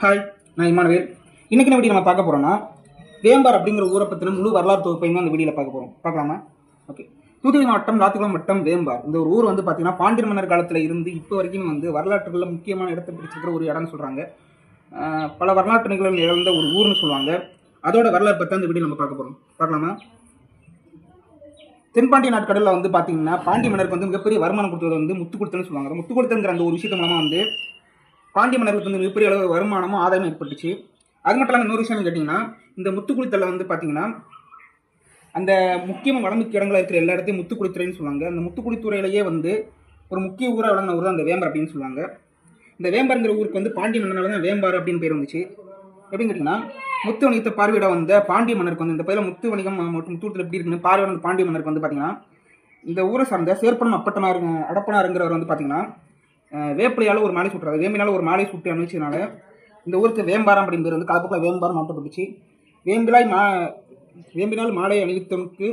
Hi நான் Emmanuel. இன்றைக்கி என்ன வீடியோ நம்ம பார்க்க போகிறோம்னா வேம்பார் அப்படிங்கிற ஊரை பற்றின முழு வரலாறு தொகுப்பையும் தான் அந்த வீடியோவில் பார்க்க போகிறோம் பார்க்கலாமா? ஓகே தூத்துக்குடி மாவட்டம் ராத்துக்குளம் வட்டம் வேம்பார். இந்த ஒரு ஊர் வந்து பார்த்தீங்கன்னா பாண்டியர் மன்னர் காலத்தில் இருந்து இப்போ வரைக்கும் வந்து வரலாற்றுகளில் முக்கியமான இடத்தை பிடிச்சிருக்கிற ஒரு இடம்னு சொல்கிறாங்க பல வரலாற்று நிகழ்வுகள் நிகழ்ந்த ஒரு ஊர்னு சொல்லுவாங்க. அதோட வரலாறு பற்றி அந்த வீடியோ நம்ம பார்க்க போகிறோம் பார்க்கலாமா? தென்பாண்டிய நாட்கடலில் வந்து பார்த்தீங்கன்னா பாண்டிய மன்னருக்கு வந்து மிகப்பெரிய வருமானம் கொடுத்தது வந்து முத்து கொடுத்தன்னு சொல்லுவாங்க. முத்து கொடுத்தங்கிற அந்த ஒரு விஷயத்து மூலமாக வந்து பாண்டிய மன்னர்களுக்கு வந்து மிகப்பெரிய அளவு வருமானமும் ஆதாயம் ஏற்பட்டுச்சு. அது மட்டும் இல்லாமல் இன்னொரு விஷயம் கேட்டிங்கன்னா இந்த முத்துக்குளித்தலை வந்து பார்த்தீங்கன்னா அந்த முக்கியமாக வடமுக்கிய இடங்களில் இருக்கிற எல்லா இடத்தையும் முத்துக்குளித்துறைன்னு சொல்லுவாங்க. அந்த முத்துக்குளித்துறையிலேயே வந்து ஒரு முக்கிய ஊராக விளங்கின ஊர் தான் அந்த வேம்பர் அப்படின்னு சொல்லுவாங்க. இந்த வேம்பருங்கிற ஊருக்கு வந்து பாண்டிய மன்னனால தான் வேம்பார் அப்படின்னு பேர் வந்துச்சு. எப்படின்னு கேட்டிங்கன்னா முத்து வணிகத்தை பார்வையிட வந்த பாண்டிய மன்னருக்கு வந்து இந்த பயிரில் முத்து வணிகம் மற்றும் முத்துவத்தில் எப்படி இருக்குன்னு பார்வையிட வந்த பாண்டிய மன்னருக்கு வந்து பார்த்தீங்கன்னா இந்த ஊரை சார்ந்த சேர்ப்பனம் அப்பட்டனார் அடப்பனாருங்கிறவர் வந்து பார்த்தீங்கன்னா வேப்பிலையால் ஒரு மாலை சுட்டுறாரு. வேம்பினால் ஒரு மாலை சுட்டு அனுப்பிச்சதுனால இந்த ஊருக்கு வேம்பாரம் அப்படின்னு பேர் வந்து காலப்போக்கில் வேம்பாரம் மாற்றப்பட்டுச்சு வேம்பிலாய் மா வேம்பினால் மாலை அணிவித்தவனுக்கு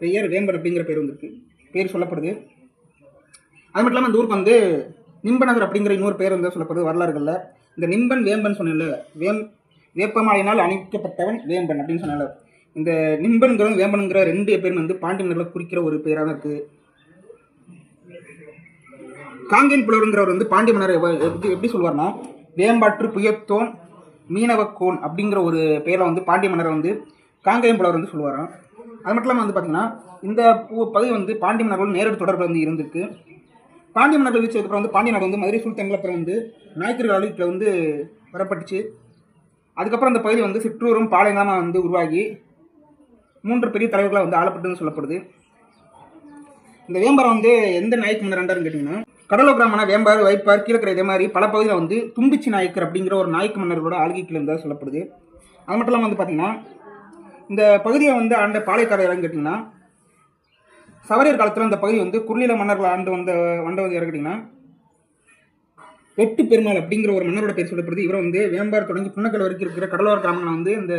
பெயர் வேம்பர் அப்படிங்கிற பேர் வந்திருக்கு. பேர் சொல்லப்படுது. அது மட்டும் இல்லாமல் இந்த ஊருக்கு வந்து நிம்பநகர் அப்படிங்கிற இன்னொரு பேர் வந்து சொல்லப்படுது வரலாறுகளில். இந்த நிம்பன் வேம்பன் சொன்னேன்ல. வேம் வேப்பமாலையினால் அணிக்கப்பட்டவன் வேம்பன் அப்படின்னு சொன்னால இந்த நிம்பன்கிறவன் வேம்பனுங்கிற ரெண்டு பேரும் வந்து பாண்டியனர்களை குறிக்கிற ஒரு பேராக தான் இருக்குது காங்கேயன் புலவருங்கிறவர் வந்து பாண்டிய மன்னர் எப்படி எப்படி சொல்லுவார்னா வேம்பாற்று புயத்தோன் மீனவக்கோன் அப்படிங்கிற ஒரு பேரை வந்து பாண்டிய மன்னர் வந்து காங்கேயம் புலவர் வந்து சொல்லுவாராம். அது மட்டும் இல்லாமல் வந்து பார்த்தீங்கன்னா இந்த பகுதி வந்து பாண்டிய மன்னர்கள் நேரடி தொடர்பு வந்து இருந்திருக்கு. பாண்டிய மன்னர்கள் வீச்சதுக்கப்புறம் வந்து பாண்டிய நாடு வந்து மதுரை சுல்தான்கள் அப்புறம் வந்து நாயக்கர்கள் ஆளுக்கில் வந்து வரப்பட்டுச்சு. அதுக்கப்புறம் அந்த பகுதி வந்து சிற்றூரும் பாளையங்களாக வந்து உருவாகி மூன்று பெரிய தலைவர்களாக வந்து ஆளப்பட்டுன்னு சொல்லப்படுது. இந்த வேம்பரம் வந்து எந்த நாயக்கு மன்னர் ரெண்டாருன்னு கேட்டிங்கன்னா கடலூர் கிராமன வேம்பார் வைப்பார் கீழக்கரை இதே மாதிரி பல பகுதியில் வந்து தும்பிச்சி நாயக்கர் அப்படிங்கிற ஒரு நாயக்க மன்னர்களோட ஆளுகை இருந்தால் சொல்லப்படுது. அது மட்டும் இல்லாமல் வந்து பார்த்தீங்கன்னா இந்த பகுதியை வந்து ஆண்ட பாளையக்காரர் யாருன்னு கேட்டிங்கன்னா சவரியர் காலத்தில் இந்த பகுதி வந்து குறுநில மன்னர்கள் ஆண்டு வந்த வந்தவது வந்து கேட்டிங்கன்னா வெட்டு பெருமாள் அப்படிங்கிற ஒரு மன்னரோட பேர் சொல்லப்படுது. இவரை வந்து வேம்பார் தொடங்கி புன்னக்கல் வரைக்கும் இருக்கிற கடலோர கிராமங்களை வந்து இந்த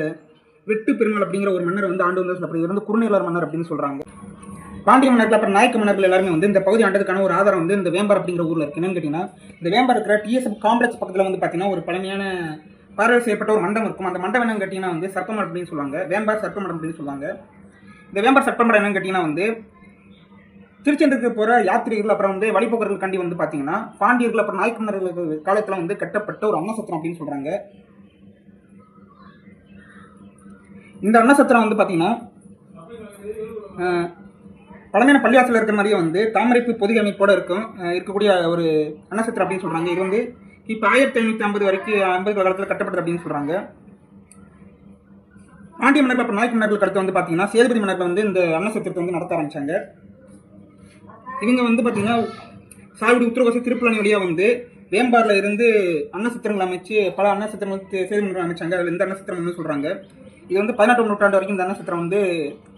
வெட்டு பெருமாள் அப்படிங்கிற ஒரு மன்னர் வந்து ஆண்டு வந்து சொல்லப்படுது. இவர் வந்து குறுநிலர் மன்னர் அப்படின்னு சொல்கிறாங்க பாண்டிய மன்னர்கள் அப்புறம் நாயக்க மன்னர்கள் எல்லாருமே வந்து இந்த பகுதி ஆண்டதுக்கான ஒரு ஆதாரம் வந்து இந்த வேம்பார் அப்படிங்கிற ஊரில் இருக்கு. என்னன்னு கேட்டிங்கன்னா இந்த வேம்பர் இருக்கிற டிஎஸ்எஃப் காம்ப்ளெக்ஸ் பக்கத்தில் வந்து பார்த்தீங்கன்னா ஒரு பழமையான பார்வை செய்யப்பட்ட ஒரு மண்டபம் இருக்கும். அந்த மண்டபம் என்னன்னு கேட்டிங்கன்னா வந்து சர்ப்பமடம் அப்படின்னு சொல்லுவாங்க. வேம்பார் சர்ப்பமடம் அப்படின்னு சொல்லுவாங்க. இந்த வேம்பார் சர்ப்பமடம் என்னன்னு கேட்டிங்கன்னா வந்து திருச்செந்தூருக்கு போகிற யாத்திரிகள் அப்புறம் வந்து வழிபோக்கர்கள் கண்டி வந்து பார்த்தீங்கன்னா பாண்டியர்கள் அப்புறம் நாயக்க மன்னர்கள் காலத்தில் வந்து கட்டப்பட்ட ஒரு அன்னசத்திரம் அப்படின்னு சொல்கிறாங்க இந்த அன்னசத்திரம் வந்து பார்த்தீங்கன்னா பழமையான பள்ளிவாசல் இருக்கிற மாதிரியே வந்து தாமரைப்பு பொதிகை அமைப்போட இருக்கும். இருக்கக்கூடிய ஒரு அன்னசத்திரம் அப்படின்னு சொல்கிறாங்க இது வந்து இப்போ ஆயிரத்தி ஐநூற்றி ஐம்பது வரைக்கும் ஐம்பது காலத்தில் கட்டப்பட்டது அப்படின்னு சொல்கிறாங்க பாண்டிய மன்னர்கள் அப்புறம் நாயக்க மன்னர்கள் அடுத்து வந்து பார்த்தீங்கன்னா சேதுபதி மன்னர்கள் வந்து இந்த அன்னசத்திரத்தை வந்து நடத்த ஆரம்பிச்சாங்க. இவங்க வந்து பார்த்தீங்கன்னா சாகுடி உத்தரகோசி திருப்பலனி வழியாக வந்து வேம்பாரில் இருந்து அன்னசத்திரங்கள் அமைச்சு பல அன்னசத்திரங்கள் வந்து சேதுமன்றம் அமைச்சாங்க. அதில் இந்த அன்னசத்திரம் வந்து சொல்கிறாங்க இது வந்து பதினெட்டாம் நூற்றாண்டு வரைக்கும் இந்த அன்னசத்திரம் வந்து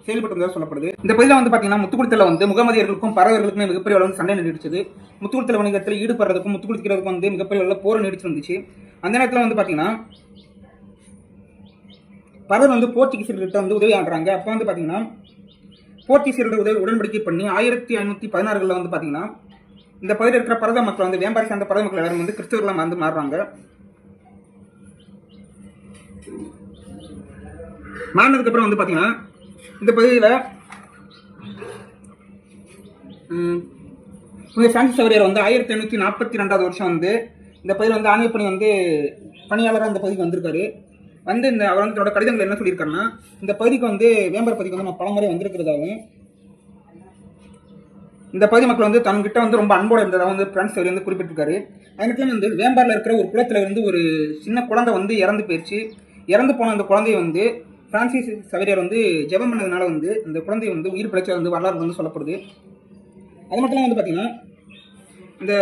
செயல்பட்டு வந்ததாக சொல்லப்படுது. இந்த பகுதியில் வந்து பார்த்தீங்கன்னா முத்துக்குளத்தில் வந்து முகமதியர்களுக்கும் பறவைகளுக்கும் மிகப்பெரிய அளவு சண்டை நீடிச்சது முத்துக்குளத்தில் வணிகத்தில் ஈடுபடுறதுக்கும் முத்துக்குளிக்கிறதுக்கும் வந்து மிகப்பெரிய அளவில் போர் நீடிச்சு வந்துச்சு அந்த நேரத்தில் வந்து பார்த்தீங்கன்னா பறவை வந்து போர்ச்சுகீசர்கிட்ட வந்து உதவி ஆடுறாங்க அப்போ வந்து பார்த்தீங்கன்னா போர்ச்சுகீசர்கள் உதவி உடன்படிக்கை பண்ணி ஆயிரத்தி ஐநூற்றி பதினாறுகளில் வந்து பார்த்தீங்கன்னா இந்த பகுதியில் இருக்கிற பரத மக்கள் வந்து வியாபாரி சார்ந்த பரத மக்கள் எல்லாரும் வந்து கிறிஸ்தவர்களாக வந்து மாறுறாங்க. மாறினதுக்கப்புறம் வந்து பார்த்தீங்கன்னா இந்த பகுதியில் புனித பிரான்சிஸ் சவரியர் வந்து ஆயிரத்தி எண்ணூற்றி நாற்பத்தி ரெண்டாவது வருஷம் வந்து இந்த பகுதியில் வந்து ஆணைய பணி வந்து பணியாளராக இந்த பகுதிக்கு வந்திருக்காரு. வந்து இந்த அவர் வந்து தன்னோட கடிதங்கள் என்ன சொல்லியிருக்காருன்னா இந்த பகுதிக்கு வந்து வேம்பர் பகுதிக்கு வந்து நான் பலமுறை வந்திருக்கிறதாகவும் இந்த பகுதி மக்கள் வந்து தன்கிட்ட வந்து ரொம்ப அன்போட இருந்ததாக வந்து பிரான்ஸ் அவர் வந்து குறிப்பிட்டிருக்காரு. அதுக்கு வந்து வேம்பாரில் இருக்கிற ஒரு குளத்தில் இருந்து ஒரு சின்ன குழந்தை வந்து இறந்து போயிடுச்சு இறந்து போன அந்த குழந்தைய வந்து பிரான்சிஸ் சவேரியார் வந்து ஜெபம் பண்ணதுனால வந்து அந்த குழந்தை வந்து உயிர் பிழைச்சது வந்து வரலாறு வந்து சொல்லப்படுது. அது மட்டும் இல்லாமல் வந்து பார்த்தீங்கன்னா இந்த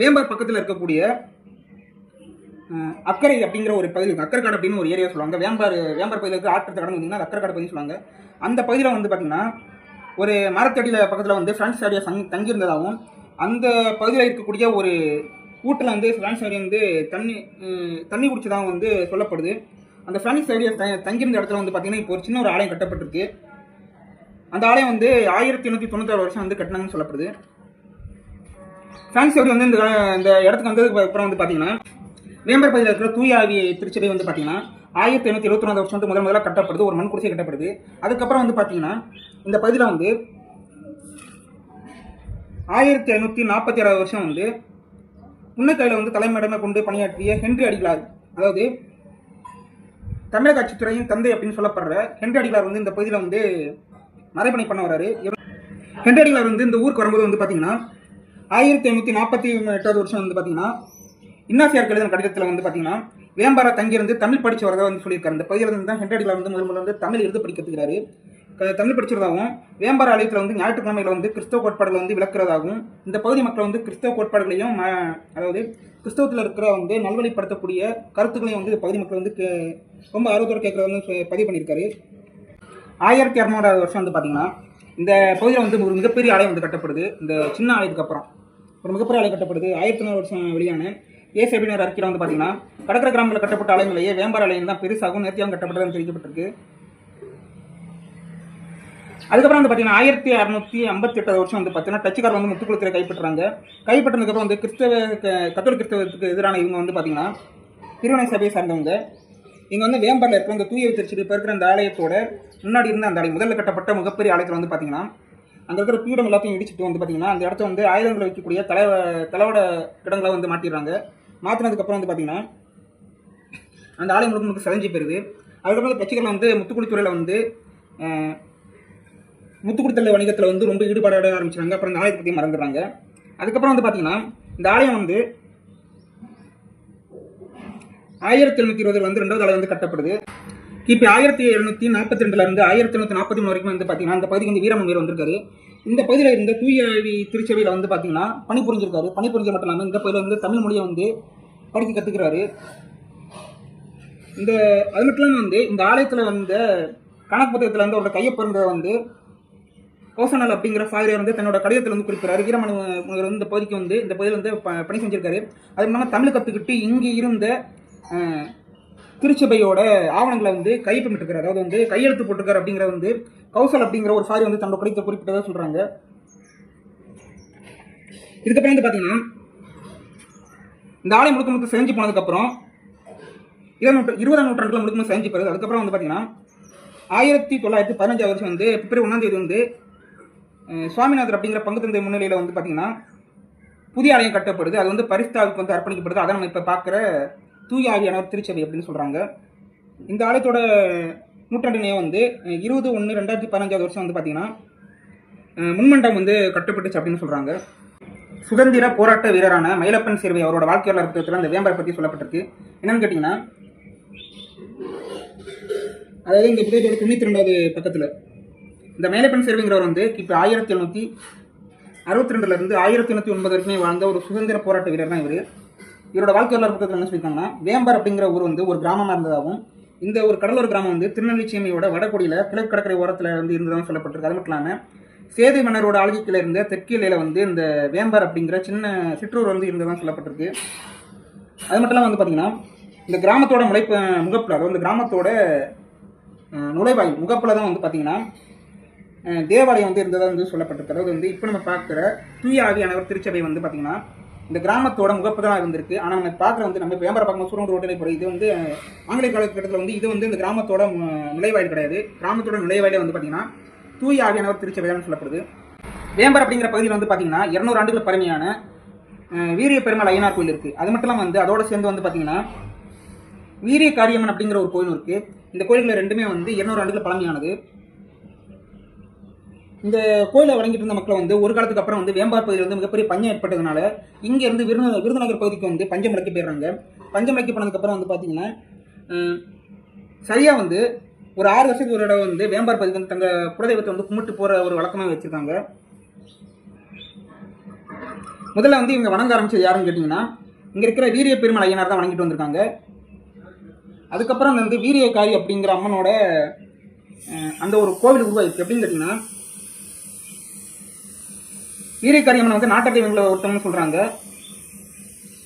வேம்பார் பக்கத்தில் இருக்கக்கூடிய அக்கரை அப்படிங்கிற ஒரு பகுதி இருக்கு. அக்கரைக்காடு அப்படின்னு ஒரு ஏரியா சொல்லுவாங்க. வேம்பார் வேம்பார் பகுதியில் இருக்க ஆற்றத்தை கடந்து வந்தீங்கன்னா அது அக்கரைக்காடு பகுதின்னு சொல்லுவாங்க. அந்த பகுதியில் வந்து பார்த்தீங்கன்னா ஒரு மரத்தடியில் பக்கத்தில் வந்து பிரான்ஸ் சாரியா சங் தங்கியிருந்ததாகவும் அந்த பகுதியில் இருக்கக்கூடிய ஒரு வீட்டில் வந்து பிரான்ஸ் சாரியா வந்து தண்ணி தண்ணி குடிச்சதாகவும் வந்து சொல்லப்படுது. அந்த பிரான்ஸ் சாரியா த தங்கியிருந்த இடத்துல வந்து பார்த்தீங்கன்னா இப்போ ஒரு சின்ன ஒரு ஆலயம் கட்டப்பட்டிருக்கு. அந்த ஆலயம் வந்து ஆயிரத்தி எண்ணூற்றி தொண்ணூத்தாறு வருஷம் வந்து கட்டினாங்கன்னு சொல்லப்படுது. பிரான்ஸ் சாரி வந்து இந்த இந்த இடத்துக்கு வந்ததுக்கு அப்புறம் வந்து பார்த்தீங்கன்னா வேம்பர் பகுதியில் இருக்கிற தூய ஆவி திருச்சபை வந்து பார்த்தீங்கன்னா ஆயிரத்தி எண்ணூற்றி எழுபத்தி வருஷம் வந்து முதல் முதலாக கட்டப்படுது. ஒரு மண் குடிசை கட்டப்படுது. அதுக்கப்புறம் வந்து பார்த்தீங்கன்னா இந்த பகுதியில் வந்து ஆயிரத்தி ஐநூற்றி நாற்பத்தி ஆறாவது வருஷம் வந்து புன்னக்கையில் வந்து தலைமையிடமை கொண்டு பணியாற்றிய ஹென்றி அடிகளார் அதாவது தமிழக ஆட்சித்துறையின் தந்தை அப்படின்னு சொல்லப்படுற ஹென்றி அடிகளார் வந்து இந்த பகுதியில் வந்து மறைபணி பண்ண வராரு ஹென்றி அடிகளார் வந்து இந்த ஊருக்கு வரும்போது வந்து பார்த்தீங்கன்னா ஆயிரத்தி ஐநூற்றி நாற்பத்தி எட்டாவது வருஷம் வந்து பார்த்தீங்கன்னா இன்னாசியார் எழுதின கடிதத்தில் வந்து பார்த்தீங்கன்னா வேம்பாரா தங்கியிருந்து தமிழ் படித்து வரதா வந்து சொல்லியிருக்காரு. இந்த பகுதியில் இருந்து தான் ஹென்றி அடிகளார் வந்து முதல் முதல்ல வந்து தமிழ் எழுது படிக்கிறதுக்கிறாரு தமிழ் படிச்சிருந்தாகவும் வேம்பார ஆலயத்தில் வந்து ஞாயிற்றுக்கிழமையில் வந்து கிறிஸ்தவ கோட்பாடுகளை வந்து விளக்குறதாகவும் இந்த பகுதி மக்கள் வந்து கிறிஸ்தவ கோட்பாடுகளையும் அதாவது கிறிஸ்தவத்தில் இருக்கிற வந்து நல்வழிப்படுத்தக்கூடிய கருத்துக்களையும் வந்து பகுதி மக்கள் வந்து கே- ரொம்ப ஆர்வத்தோடு கேட்கறத வந்து பதிவு பண்ணியிருக்காரு. ஆயிரத்தி இரநூறாவது வருஷம் வந்து பார்த்தீங்கன்னா இந்த பகுதியில் வந்து ஒரு மிகப்பெரிய ஆலயம் வந்து கட்டப்படுது. இந்த சின்ன ஆலயத்துக்கு அப்புறம். ஒரு மிகப்பெரிய ஆலயம் கட்டப்படுது. ஆயிரத்தி நூறு வருஷம் வெளியான ஏசு அப்படின்ற அறிக்கையில் வந்து பார்த்தீங்கன்னா கடற்கரை கிராமத்தில் கட்டப்பட்ட ஆலயங்களையே வேம்பார் ஆலயம் தான் பெருசாகவும் நேர்த்தியாகவும் கட்டப்பட்டதுன்னு தெரிவிக்கப்பட்டிருக்கு. அதுக்கப்புறம் வந்து பார்த்தீங்கன்னா ஆயிரத்தி அறுநூத்தி ஐம்பத்தி எட்டாவது வருஷம் வந்து பார்த்தீங்கன்னா டச்சுக்கார் வந்து முத்துக்குளத்தில் கைப்பற்றுறாங்க. கைப்பற்றினதுக்கப்புறம் வந்து கிறிஸ்தவ க- கிறிஸ்தவத்துக்கு எதிரான இவங்க வந்து பார்த்தீங்கன்னா திருவண்ணை சபையை சார்ந்தவங்க. இங்கே வந்து வேம்பரில் இருக்கிற இந்த தூய திருச்சி இப்போ இருக்கிற அந்த ஆலயத்தோட முன்னாடி இருந்த அந்த ஆலயம் முதல்ல கட்டப்பட்ட மிகப்பெரிய ஆலயத்தில் வந்து பார்த்தீங்கன்னா அங்கே இருக்கிற பீடம் எல்லாத்தையும் இடிச்சிட்டு வந்து பார்த்தீங்கன்னா அந்த இடத்த வந்து ஆயுதங்களை வைக்கக்கூடிய தலை தலையோட இடங்களை வந்து மாட்டிடுறாங்க மாற்றினதுக்கப்புறம் வந்து பார்த்தீங்கன்னா அந்த ஆலயம் முழுக்க முழுக்க செதஞ்சு போயிருது. அதுக்கப்புறம் அந்த பச்சைக்கரில் வந்து முத்துக்குளித்துறையில் வந்து முத்துக்குடித்தல் வணிகத்தில் வந்து ரொம்ப ஈடுபாடாட ஆரம்பிச்சாங்க அப்புறம் இந்த ஆலயத்தை பற்றி மறந்துடுறாங்க. அதுக்கப்புறம் வந்து பார்த்தீங்கன்னா இந்த ஆலயம் வந்து ஆயிரத்தி எழுநூத்தி இருபதில் வந்து ரெண்டாவது ஆலயம் வந்து கட்டப்படுது. கிபி ஆயிரத்தி எழுநூத்தி நாற்பத்தி ரெண்டுல இருந்து ஆயிரத்தி எழுநூத்தி நாற்பத்தி மூணு வரைக்கும் வந்து பார்த்தீங்கன்னா இந்த பகுதிக்கு வந்து வீரமன் வீரர் வந்திருக்காரு. இந்த பகுதியில் இருந்த தூயவி திருச்சபையில் வந்து பார்த்தீங்கன்னா பணி புரிஞ்சிருக்காரு. பணி புரிஞ்ச மட்டும் இல்லாமல் இந்த பகுதியில் வந்து தமிழ் மொழியை வந்து படிக்க கற்றுக்கிறாரு இந்த அது மட்டும் இல்லாமல் வந்து இந்த ஆலயத்தில் வந்த கணக்கு புத்தகத்தில் வந்து அவரோட கையொப்பந்த வந்து ஓசனல் அப்படிங்கிற ஃபாதர் வந்து தன்னோட கடிதத்தில் வந்து குறிப்பிட்டார் வீரமணி முனிவர் வந்து இந்த பகுதிக்கு வந்து இந்த பகுதியில் வந்து ப- பணி செஞ்சிருக்காரு. அது இல்லாமல் தமிழ் கற்றுக்கிட்டு இங்கே இருந்த திருச்சபையோட ஆவணங்களை வந்து கைப்பமிட்டுருக்காரு அதாவது வந்து கையெழுத்து போட்டிருக்காரு அப்படிங்கிற வந்து கௌசல் அப்படிங்கிற ஒரு ஃபாதர் வந்து தன்னோட கடிதத்தை குறிப்பிட்டதாக சொல்கிறாங்க இதுக்கப்புறம் வந்து பார்த்தீங்கன்னா இந்த ஆலயம் முழுக்க முழுக்க செஞ்சு போனதுக்கப்புறம் இருபது நூற்று இருபதாம் நூற்றாண்டுல முழுக்க செஞ்சு போகிறது அதுக்கப்புறம் வந்து பார்த்தீங்கன்னா ஆயிரத்தி தொள்ளாயிரத்தி பதினஞ்சாவது வருஷம் வந்து பிப்ரவரி ஒன்றாம் தேதி வந்து சுவாமிநாதர் அப்படிங்கிற பங்கு தந்தை முன்னிலையில் வந்து பார்த்தீங்கன்னா புதிய ஆலயம் கட்டப்படுது. அது வந்து பரிஸ்தாவுக்கு வந்து அர்ப்பணிக்கப்படுது. அதை நம்ம இப்போ பார்க்குற தூய ஆவியானவர் திருச்சபை அப்படின்னு சொல்கிறாங்க இந்த ஆலயத்தோட நூற்றாண்டினையே வந்து இருபது ஒன்று ரெண்டாயிரத்தி பதினஞ்சாவது வருஷம் வந்து பார்த்தீங்கன்னா முன்மண்டம் வந்து கட்டப்பட்டுச்சு அப்படின்னு சொல்கிறாங்க சுதந்திர போராட்ட வீரரான மயிலப்பன் சேர்வை அவரோட வாழ்க்கையாளர் வரலாறு புத்தகத்தில் அந்த வேம்பரை பற்றி சொல்லப்பட்டிருக்கு. என்னன்னு கேட்டிங்கன்னா அதாவது இந்த புத்தகத்தோட தொண்ணூற்றி ரெண்டாவது பக்கத்தில் இந்த மேலப்பன் சேர்வைங்கிறவர் வந்து இப்போ ஆயிரத்தி எழுநூற்றி அறுபத்தி ரெண்டுலேருந்து ஆயிரத்தி எண்ணூற்றி ஒன்பது வரைக்கும் வாழ்ந்த ஒரு சுதந்திர போராட்ட வீரர் தான் இவர். இவரோட வாழ்க்கை வரலாறு புத்தகத்தில் என்ன சொல்லியிருக்காங்கன்னா வேம்பர் அப்படிங்கிற ஊர் வந்து ஒரு கிராமமாக இருந்ததாகவும் இந்த ஒரு கடலோர கிராமம் வந்து திருநெல்வேலிச்சியமையோட வடகொடியில் கிழக்கு கடற்கரை ஓரத்தில் வந்து இருந்ததாகவும் சொல்லப்பட்டிருக்கு. அது மட்டும் இல்லாமல் சேது மன்னரோட ஆளுகைக்கில் இருந்த தெற்கு வந்து இந்த வேம்பர் அப்படிங்கிற சின்ன சிற்றூர் வந்து இருந்ததாகவும் சொல்லப்பட்டிருக்கு. அது மட்டும் இல்லாமல் வந்து பார்த்தீங்கன்னா இந்த கிராமத்தோட முளைப்பு முகப்பில் அதாவது இந்த கிராமத்தோட நுழைவாயில் முகப்பில் தான் வந்து பார்த்திங்கன்னா தேவாலயம் வந்து இருந்ததாக வந்து சொல்லப்பட்டிருக்கு அதாவது வந்து இப்போ நம்ம பார்க்குற தூய ஆவியானவர் திருச்சபை வந்து பார்த்தீங்கன்னா இந்த கிராமத்தோட முகப்பு தான் இருந்திருக்கு ஆனால் நம்ம பார்க்குற வந்து நம்ம வியாபாரம் பார்க்கும்போது சூரன் ரோட்டில் போகிற இது வந்து அஹ், ஆங்கிலேய காலகட்டத்தில் வந்து இது வந்து இந்த கிராமத்தோட நுழைவாயில் கிடையாது. கிராமத்தோட நுழைவாயிலே வந்து பார்த்தீங்கன்னா தூய ஆவியானவர் திருச்சபை தான் சொல்லப்படுது. வேம்பர் அப்படிங்கிற பகுதியில் வந்து பார்த்தீங்கன்னா இரநூறு ஆண்டுகள் பழமையான வீரிய பெருமாள் ஐயனார் கோயில் இருக்குது அது மட்டும் இல்லாமல் வந்து அதோட சேர்ந்து வந்து பார்த்தீங்கன்னா வீரிய காரியம்மன் அப்படிங்கிற ஒரு கோயில் இருக்குது இந்த கோயில்கள் ரெண்டுமே வந்து இரநூறு ஆண்டுகள் பழமையானது. இந்த கோயிலை வழங்கிட்டு இருந்த மக்கள் வந்து ஒரு காலத்துக்கு அப்புறம் வந்து வேம்பார் பகுதியில் வந்து மிகப்பெரிய பஞ்சம் ஏற்பட்டதுனால இங்க இருந்து விருது விருதுநகர் பகுதிக்கு வந்து பஞ்சம் போயிடுறாங்க. பஞ்சம் போனதுக்கப்புறம் வந்து பார்த்தீங்கன்னா சரியாக சரியா வந்து ஒரு ஆறு வருஷத்துக்கு ஒரு இடம் வந்து வேம்பார் பகுதிக்கு வந்து தங்க குலதெய்வத்தை வந்து கும்பிட்டு போற ஒரு வழக்கமாக வச்சிருக்காங்க. முதல்ல வந்து இவங்க வணங்க ஆரம்பிச்சது யாருன்னு கேட்டிங்கன்னா இங்கே இருக்கிற வீரிய பெருமாள் ஐயனார் தான் வணங்கிட்டு வந்திருக்காங்க. அதுக்கப்புறம் வந்து வீரியக்காரி அப்படிங்கிற அம்மனோட அந்த ஒரு கோவில் உருவாயிருக்கு. எப்படின்னு கேட்டிங்கன்னா வீரியக்காரி வந்து நாட்டத்தை தெய்வங்களை ஒருத்தவங்க சொல்கிறாங்க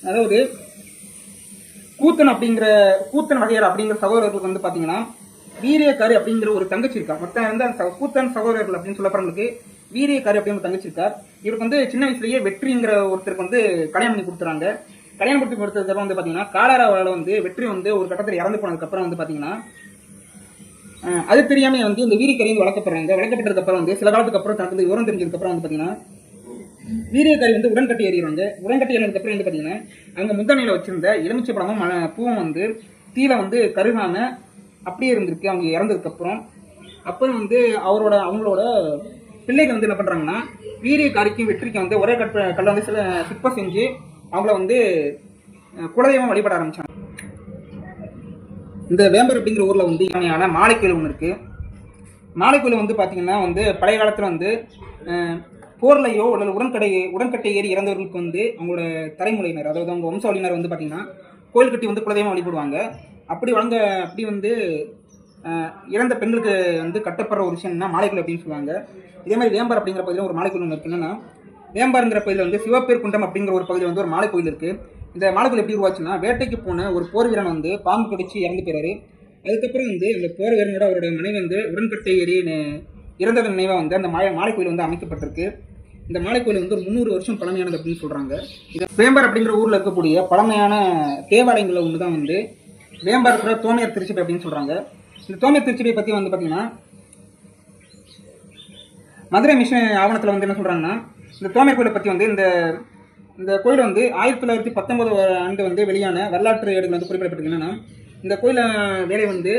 அதாவது கூத்தன் அப்படிங்கிற கூத்தன் வகையர் அப்படிங்கிற சகோதரர்களுக்கு வந்து பார்த்தீங்கன்னா வீரியக்காரி அப்படிங்கிற ஒரு தங்கச்சி இருக்கா? மொத்தம் வந்து அந்த கூத்தன் சகோதரர்கள் அப்படின்னு சொல்லப்படுறவங்களுக்கு வீரியக்காரி அப்படிங்கிற ஒரு தங்கச்சி இருக்கார் இவருக்கு வந்து சின்ன வயசுலயே வெற்றிங்கிற ஒருத்தருக்கு வந்து கல்யாணம் பண்ணி கொடுத்துறாங்க. கல்யாணம் கொடுத்து கொடுத்ததுக்கப்புறம் வந்து பார்த்தீங்கன்னா காலராவால் வந்து வெற்றி வந்து ஒரு கட்டத்தில் இறந்து போனதுக்கப்புறம் வந்து பார்த்தீங்கன்னா அது தெரியாமல் வந்து இந்த வீரியக்கறி வந்து வளர்க்கப்படுறாங்க. வளர்க்கப்பட்டதுக்கப்புறம் வந்து சில காலத்துக்கு அப்புறம் தனக்கு வந்து விவரம் தெரிஞ்சதுக்கப்புறம் வந்து பார்த்தீங்கன்னா வீரியக்காரி வந்து உடன்கட்டி ஏறிடுவாங்க உடன்கட்டி ஏறினதுக்கு அப்புறம் வந்து பார்த்தீங்கன்னா அங்கே முந்தனையில் வச்சிருந்த எலுமிச்சை பழமும் பூவும் வந்து தீல வந்து கருகான அப்படியே இருந்திருக்கு. அவங்க இறந்ததுக்கப்புறம் அப்புறம். வந்து அவரோட அவங்களோட பிள்ளைகள் வந்து என்ன பண்ணுறாங்கன்னா வீரியக்காரிக்கும் வெற்றிக்கும் வந்து ஒரே கட்ட கல்ல வந்து சில சிற்பம் செஞ்சு அவங்கள வந்து குலதெய்வம் வழிபட ஆரம்பித்தாங்க இந்த வேம்பர் அப்படிங்கிற ஊரில் வந்து யானையான மாலைக்கோயில் ஒன்று இருக்குது மாலைக்கோயில் வந்து பார்த்திங்கன்னா வந்து பழைய காலத்தில் வந்து போர்லையோ அல்லது உடன்கடை உடன்கட்டை ஏறி இறந்தவர்களுக்கு வந்து அவங்களோட தலைமுறையினர் அதாவது அவங்க வம்சாவளியினர் வந்து பார்த்திங்கன்னா கோயில் கட்டி வந்து குலதெய்வம் வழிபடுவாங்க. அப்படி வளர்ந்த அப்படி வந்து இறந்த பெண்களுக்கு வந்து கட்டப்படுற ஒரு விஷயம்னா மாலைக்கோயில் அப்படின்னு சொல்லுவாங்க. இதே மாதிரி வேம்பார் அப்படிங்கிற பகுதியில் ஒரு மாலைக்கோயில் ஒன்று இருக்கு. என்னன்னா வேம்பாருங்கிற பகுதியில் வந்து சிவப்பேர் குண்டம் அப்படிங்கிற ஒரு பகுதியில் வந்து ஒரு மாலை கோயில் இருக்கு. இந்த மாலை கோயில் எப்படி உருவாச்சுன்னா வேட்டைக்கு போன ஒரு போர் வீரன் வந்து பாம்பு கடிச்சு இறந்து போயிறாரு. அதுக்கப்புறம் வந்து அந்த போர் வீரனோட அவரோட மனைவி வந்து உடன்கட்டை ஏறி இறந்ததன் நினைவாக வந்து அந்த மாலை மாலை கோயில் வந்து அமைக்கப்பட்டிருக்கு. இந்த மாலை கோயில் வந்து ஒரு முந்நூறு வருஷம் பழமையானது அப்படின்னு சொல்றாங்க. இது வேம்பார் அப்படிங்கிற ஊர்ல இருக்கக்கூடிய பழமையான தேவாலயங்களில் ஒன்று தான் வந்து வேம்பார் இருக்கிற தோமையார் திருச்சிபை அப்படின்னு சொல்றாங்க. இந்த தோமையர் திருச்சிபை பத்தி வந்து பார்த்தீங்கன்னா மதுரை மிஷன் ஆவணத்தில் வந்து என்ன சொல்றாங்கன்னா இந்த தோமையர் கோயிலை பற்றி வந்து இந்த இந்த கோயில் வந்து ஆயிரத்தி தொள்ளாயிரத்தி பத்தொன்பது ஆண்டு வந்து வெளியான வரலாற்று ஏடுகள் வந்து குறிப்பிடப்பட்டிருக்கு என்னன்னா இந்த கோயில வேலை வந்து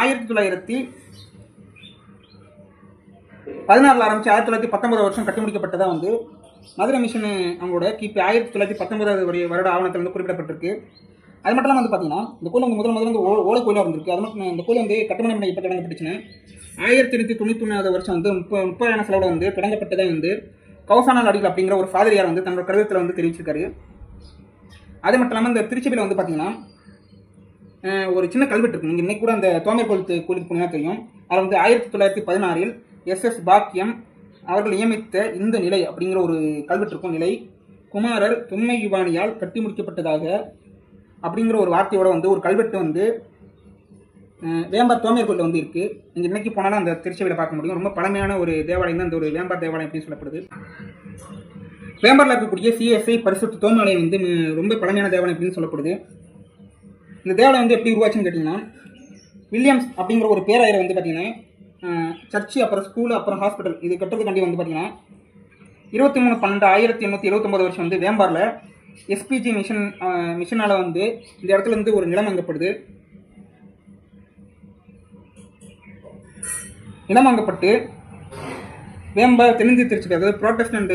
ஆயிரத்தி தொள்ளாயிரத்தி பதினாறில் ஆரம்பித்து ஆயிரத்தி தொள்ளாயிரத்தி பத்தொன்பது வருஷம் கட்டி முடிக்கப்பட்டதாக வந்து மதுரை மிஷன் அவங்களோட கிபி ஆயிரத்தி தொள்ளாயிரத்தி பத்தொன்பதாவது வருட ஆவணத்தில் வந்து குறிப்பிடப்பட்டிருக்கு. அது மட்டும் இல்லாமல் வந்து பார்த்தீங்கன்னா இந்த கோயில் வந்து முதல் முதல்ல வந்து ஓ- ஓலை கோயிலாக இருந்திருக்கு. அது மட்டும் இந்த கோயில் வந்து கட்டுமணம் பண்ண இப்போ தொடங்கப்பட்டுச்சுன்னா ஆயிரத்தி எண்ணூற்றி தொண்ணூற்றி ஒன்றாவது வருஷம் வந்து முப்ப முப்பதாயிரம் செலவில் வந்து தொடங்கப்பட்டதாக வந்து கௌசானால் அடிகள் அப்படிங்கிற ஒரு ஃபாதரியார் வந்து தன்னோட கடிதத்தில் வந்து தெரிவிச்சிருக்காரு. அது மட்டும் இல்லாமல் இந்த திருச்சபையில் வந்து பார்த்தீங்கன்னா ஒரு சின்ன கல்வெட்டு இருக்கு. நீங்கள் இன்னைக்கு கூட அந்த தோமர் கோயில் கோயிலுக்கு போனீங்கன்னா தெரியும். அதில் வந்து ஆயிரத்தி தொள்ளாயிரத்தி பதினாறில் எஸ் எஸ் பாக்கியம் அவர்கள் நியமித்த இந்த நிலை அப்படிங்கிற ஒரு கல்வெட்டிருக்கும் நிலை. குமாரர் தொன்மை யுவானியால் கட்டி முடிக்கப்பட்டதாக அப்படிங்கிற ஒரு வார்த்தையோட வந்து ஒரு கல்வெட்டு வந்து வேம்பார் தோமையர் கோயிலில் வந்து இருக்குது நீங்கள் இன்னைக்கு போனாலும் அந்த திருச்சபையில் பார்க்க முடியும். ரொம்ப பழமையான ஒரு தேவாலயம் தான். அந்த ஒரு வேம்பார் தேவாலயம் அப்படின்னு சொல்லப்படுது. வேம்பாரில் இருக்கக்கூடிய சிஎஸ்ஐ பரிசுத்த தோமாலயம் வந்து ரொம்ப பழமையான தேவாலயம் அப்படின்னு சொல்லப்படுது. இந்த தேவாலயம் வந்து எப்படி உருவாச்சுன்னு கேட்டிங்கன்னா வில்லியம்ஸ் அப்படிங்கிற ஒரு பேராயரை வந்து பார்த்தீங்கன்னா சர்ச்சு அப்புறம் ஸ்கூல் அப்புறம் ஹாஸ்பிட்டல் இது கட்டுறதுக்காண்டி வந்து பார்த்தீங்கன்னா இருபத்தி மூணு பன்னெண்டு ஆயிரத்தி எண்ணூற்றி எழுபத்தொம்பது வருஷம் வந்து வேம்பாரில் எஸ்பிஜி மிஷன் மிஷனால் வந்து இந்த இடத்துல இருந்து ஒரு நிலம் வாங்கப்படுது. நிலம் வாங்கப்பட்டு வேம்பார் தென்னிந்திய திருச்சி அதாவது ப்ரோட்டஸ்டன்ட்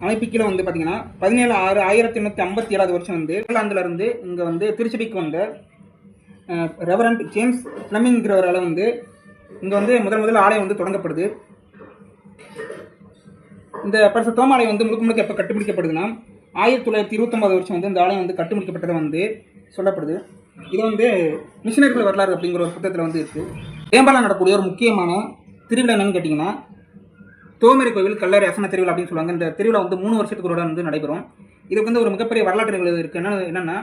அமைப்புக்கில் வந்து பார்த்தீங்கன்னா பதினேழு ஆறு ஆயிரத்தி எண்ணூற்றி ஐம்பத்தி ஏழாவது வருஷம் வந்து இங்கிலாந்துலேருந்து இங்கே வந்து திருச்சபைக்கு வந்த ரெவரண்ட் ஜேம்ஸ் ஃப்ளமிங்கிறவரால் வந்து இங்கே வந்து முதல் முதல்ல ஆலயம் வந்து தொடங்கப்படுது. இந்த பரிசு தோமாலயம் வந்து முழுக்க முழுக்க எப்போ கட்டுப்பிடிக்கப்படுதுன்னா ஆயிரத்தி தொள்ளாயிரத்தி இருபத்தொம்பது வருஷம் வந்து இந்த ஆலயம் வந்து கட்டுமுடிக்கப்பட்டதை வந்து சொல்லப்படுது. இது வந்து மிஷினர்கள் வரலாறு அப்படிங்கிற ஒரு புத்தகத்தில் வந்து இருக்குது வேம்பாலம் நடக்கக்கூடிய ஒரு முக்கியமான திருவிழா என்னன்னு கேட்டிங்கன்னா தோமரி கோவில் கல்லறை அசன திருவிழா அப்படின்னு சொல்லுவாங்க. இந்த திருவிழா வந்து மூணு வருஷத்துக்கு ஒரு வந்து நடைபெறும். இதுக்கு வந்து ஒரு மிகப்பெரிய வரலாற்று நிகழ்வு இருக்குது என்ன என்னென்னா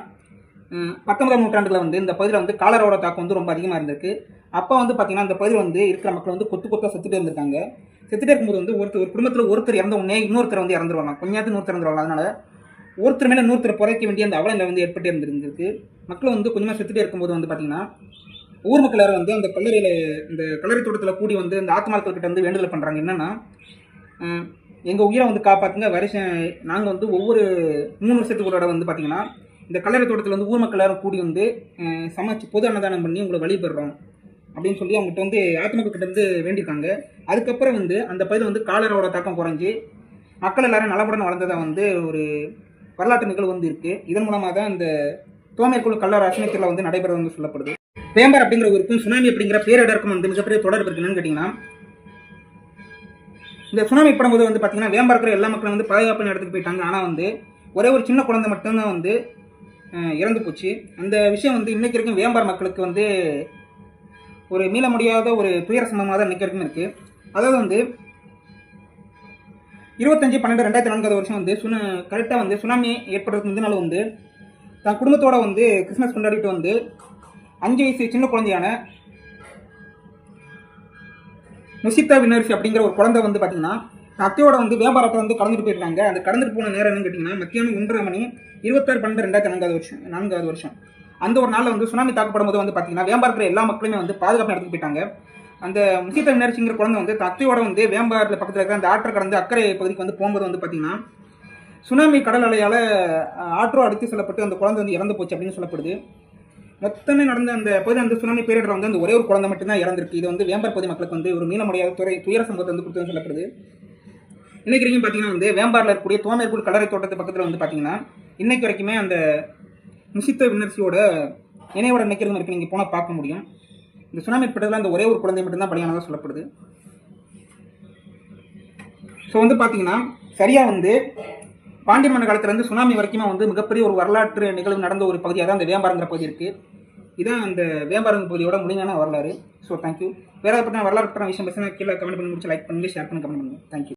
பத்தொன்பதாம் நூற்றாண்டுல வந்து இந்த பகுதியில் வந்து காலரோட தாக்கம் வந்து ரொம்ப அதிகமாக இருந்திருக்கு. அப்போ வந்து பார்த்தீங்கன்னா இந்த பகுதியில் வந்து இருக்கிற மக்கள் வந்து கொத்து கொத்தாக செத்துட்டு இருந்திருக்காங்க. செத்துட்டு இருக்கும்போது வந்து ஒருத்தர் ஒரு குடும்பத்தில் ஒருத்தர் இறந்த உடனே இன்னொருத்தர் வந்து இறந்துருவாங்க. கொஞ்சம் இன்னொருத்தர் இறந்துருவாங்க. அதனால ஒருத்தர் மேலே இன்னொருத்தர் புதைக்க வேண்டிய அந்த அவல வந்து ஏற்பட்டு இருந்திருக்கு மக்கள் வந்து கொஞ்சமாக செத்துட்டே இருக்கும்போது வந்து பார்த்தீங்கன்னா ஊர் மக்கள் எல்லாரும் வந்து அந்த கல்லறையில் இந்த கல்லறை தோட்டத்தில் கூடி வந்து அந்த ஆத்மாக்கள் கிட்ட வந்து வேண்டுதல் பண்ணுறாங்க என்னன்னா எங்கள் உயிரை வந்து காப்பாற்றுங்க வருஷம் நாங்கள் வந்து ஒவ்வொரு மூணு வருஷத்துக்கு ஒரு வந்து பார்த்தீங்கன்னா இந்த கல்லறை தோட்டத்தில் வந்து ஊர் மக்கள் எல்லாரும் கூடி வந்து சமைச்சு பொது அன்னதானம் பண்ணி உங்களை வழிபடுறோம் அப்படின்னு சொல்லி அவங்ககிட்ட வந்து ஆத்மாக்கள் கிட்ட வந்து வேண்டியிருக்காங்க. அதுக்கப்புறம் வந்து அந்த பகுதியில் வந்து காலரோட தாக்கம் குறைஞ்சி மக்கள் எல்லாரும் நலமுடன் வளர்ந்ததாக வந்து ஒரு வரலாற்று நிகழ்வு வந்து இருக்கு. இதன் மூலமாக தான் இந்த தோமைக்குழு கல்லற அசனத்தில் வந்து நடைபெறது வந்து சொல்லப்படுது. பேம்பர் அப்படிங்கிற ஊருக்கும் சுனாமி அப்படிங்கிற பேரிடருக்கும் வந்து மிகப்பெரிய தொடர்பு இருக்குன்னு கேட்டிங்கன்னா இந்த சுனாமி படும்போது வந்து பார்த்தீங்கன்னா வேம்பர் இருக்கிற எல்லா மக்களும் வந்து பாதுகாப்பான இடத்துக்கு போயிட்டாங்க. ஆனால் வந்து ஒரே ஒரு சின்ன குழந்தை மட்டும்தான் வந்து இறந்து போச்சு. அந்த விஷயம் வந்து இன்னைக்கு வரைக்கும் வேம்பார் மக்களுக்கு வந்து ஒரு மீள முடியாத ஒரு துயர சம்பவமாக தான் இன்னைக்கு வரைக்கும் இருக்குது அதாவது வந்து இருபத்தஞ்சு பன்னெண்டு ரெண்டாயிரத்தி நான்காவது வருஷம் வந்து சுனா கரெக்டாக வந்து சுனாமி ஏற்படுறதுக்கு முந்தின நாள் வந்து தன் குடும்பத்தோட வந்து கிறிஸ்மஸ் கொண்டாடிட்டு வந்து அஞ்சு வயசு சின்ன குழந்தையான முசித்தா வினர்சி அப்படிங்கிற ஒரு குழந்தை வந்து பார்த்திங்கன்னா அத்தையோட வந்து வியாபாரத்தை வந்து கடந்துட்டு போயிருக்காங்க. அந்த கடந்துட்டு போன நேரம் என்னன்னு கேட்டிங்கன்னா மத்தியானம் ஒன்றரை மணி இருபத்தாறு பன்னெண்டு ரெண்டாயிரத்தி நான்காவது வருஷம் நான்காவது வருஷம். அந்த ஒரு நாளில் வந்து சுனாமி தாக்கப்படும் போது வந்து பார்த்தீங்கன்னா வேம்பார் எல்லா மக்களுமே வந்து பாதுகாப்பு எடுத்துட்டு போயிட்டாங்க. அந்த முக்கியத்த நர்சிங்கிற குழந்தை வந்து தத்தையோட வந்து வேம்பாரில் பக்கத்தில் இருக்கிற அந்த ஆற்றை கடந்து அக்கறை பகுதிக்கு வந்து போகும்போது வந்து பார்த்தீங்கன்னா சுனாமி கடல் அலையால் ஆற்றோ அடித்து செல்லப்பட்டு அந்த குழந்தை வந்து இறந்து போச்சு அப்படின்னு சொல்லப்படுது. மொத்தமே நடந்த அந்த பகுதி அந்த சுனாமி பேரிடர் வந்து அந்த ஒரே ஒரு குழந்தை மட்டும்தான் இறந்திருக்கு. இது வந்து வேம்பர் பகுதி மக்களுக்கு வந்து ஒரு மீள முடியாத துறை துயர சம்பவத்தை வந்து கொடுத்ததுன்னு சொல்லப்படுது. இன்னைக்கு வரைக்கும் பார்த்தீங்கன்னா வந்து வேம்பாரில் இருக்கக்கூடிய தோமேற்குள் கடற்கரை தோட்டத்து பக்கத்தில் வந்து பார்த்தீங்கன்னா இன்னைக்கு வரைக்குமே அந்த நிசித்த விண்ணரசியோட நினைவோட நினைக்கிறது இருக்கு. நீங்கள் போனால் பார்க்க முடியும். இந்த சுனாமி ஏற்பட்டதில் அந்த ஒரே ஒரு குழந்தை மட்டும்தான் பலியானதாக சொல்லப்படுது. ஸோ வந்து பார்த்தீங்கன்னா சரியாக வந்து பாண்டிய மன்ன காலத்துலேருந்து சுனாமி வரைக்குமே வந்து மிகப்பெரிய ஒரு வரலாற்று நிகழ்வு நடந்த ஒரு பகுதியாக தான் அந்த வேம்பாரங்கிற பகுதி இருக்குது இதான் அந்த வேம்பாரங்க பகுதியோட முடிஞ்சான வரலாறு. ஸோ தேங்க்யூ வேறு பற்றின வரலாற்று விஷயம் பேசினா கீழே கமெண்ட் பண்ணி முடிச்சு லைக் பண்ணுங்க ஷேர் பண்ணி கமெண்ட் பண்ணுங்கள் தேங்க்யூ